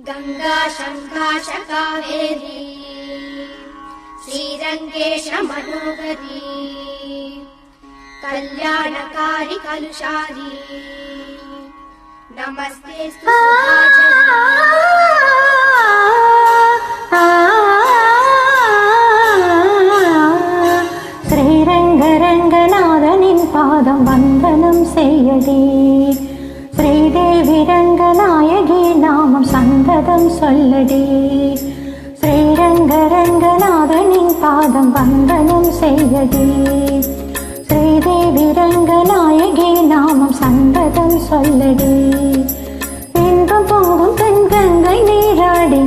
गङ्गा शङ्काश कावेरी श्रीरङ्गेश मनोहरी कल्याणकारि कलुषारी नमस्ते ஸ்ரீரங்கரங்கநாதனின் பாதம் வந்தனம் செய்யடி ஸ்ரீதேவி ரங்கநாயகி நாமம் சங்கதம் சொல்லடி. ஸ்ரீரங்கரங்கநாதனின் பாதம் வந்தனம் செய்யடி. ஸ்ரீதேவி ரங்கநாயகி நாமம் சங்கதம் சொல்லடி. இன்பம் பொங்கும் தென்கங்கை நீராடி.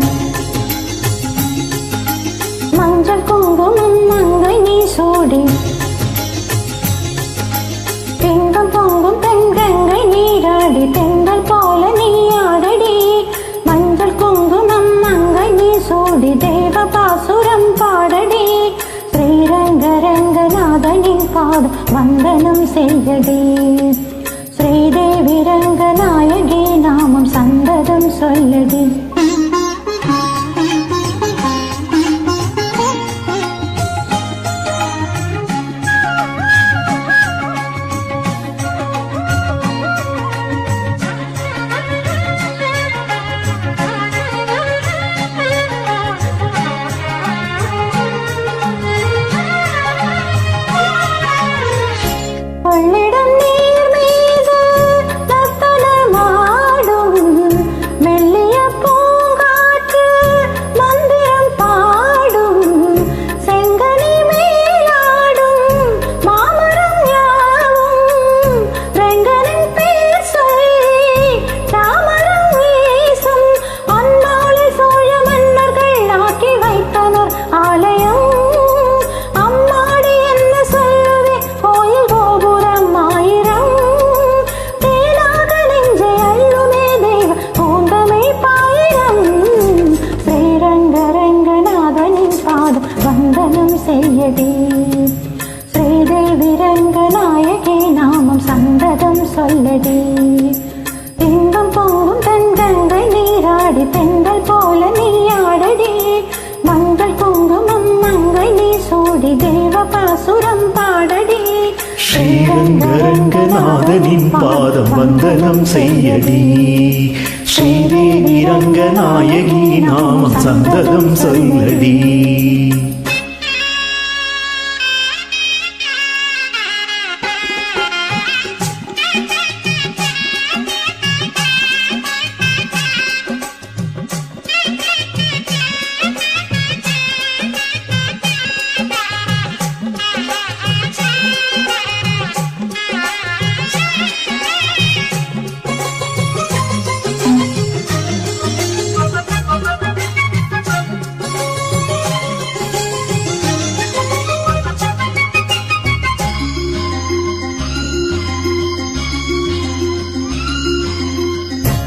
மஞ்சள் குங்குமம் மங்கை நீ சூடி. வந்தனம் ஸ்ரீதேவி ரங்கநாயகி நாமம் சந்ததம் சொல்லடி சொல்லடி. இன்பம் பொங்கும் தன் கங்கை நீராடி பெண்கள் போல நீ ஆடடி. மங்கள் குங்குமம் மங்கை நீ சூடி தேவ பாசுரம் பாடடி. ஸ்ரீரங்கரங்கநாதனின் பாதம் வந்தனம் செய்யடி. ஸ்ரீதேவி ரங்கநாயகி நாமம் சந்ததம் சொல்லடி.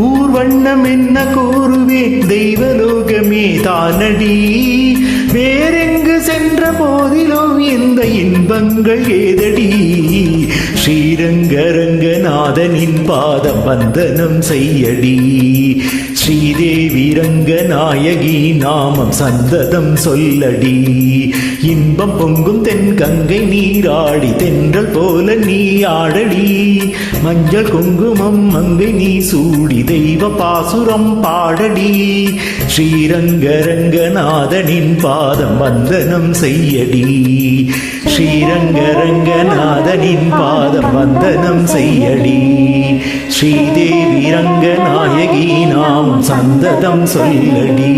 ஊர்வண்ணம் என்ன கூறுவே? தெய்வலோகமே தானடி. வேறெங்கு சென்ற போதிலும் இந்த இன்பங்கள் ஏதடி. ஸ்ரீரங்கரங்கநாதனின் பாதம் வந்தனம் செய்யடி. ஸ்ரீதேவி ரங்கநாயகி நாமம் சந்ததம் சொல்லடி. இன்பம் பொங்கும் தென் கங்கை நீராடி தென்றல் போல நீ ஆடடி. மஞ்சள் குங்குமம் மங்கை நீ சூடி தெய்வ பாசுரம் பாடடி. ஸ்ரீரங்க ரங்கநாதனின் பாதம் வந்தனம் செய்யடி. ஸ்ரீரங்க ரங்கநாதனின் பாதம் வந்தனம் செய்யடி. ஸ்ரீதேவி ரங்கநாயகி நாம் சந்ததம் சொல்லடி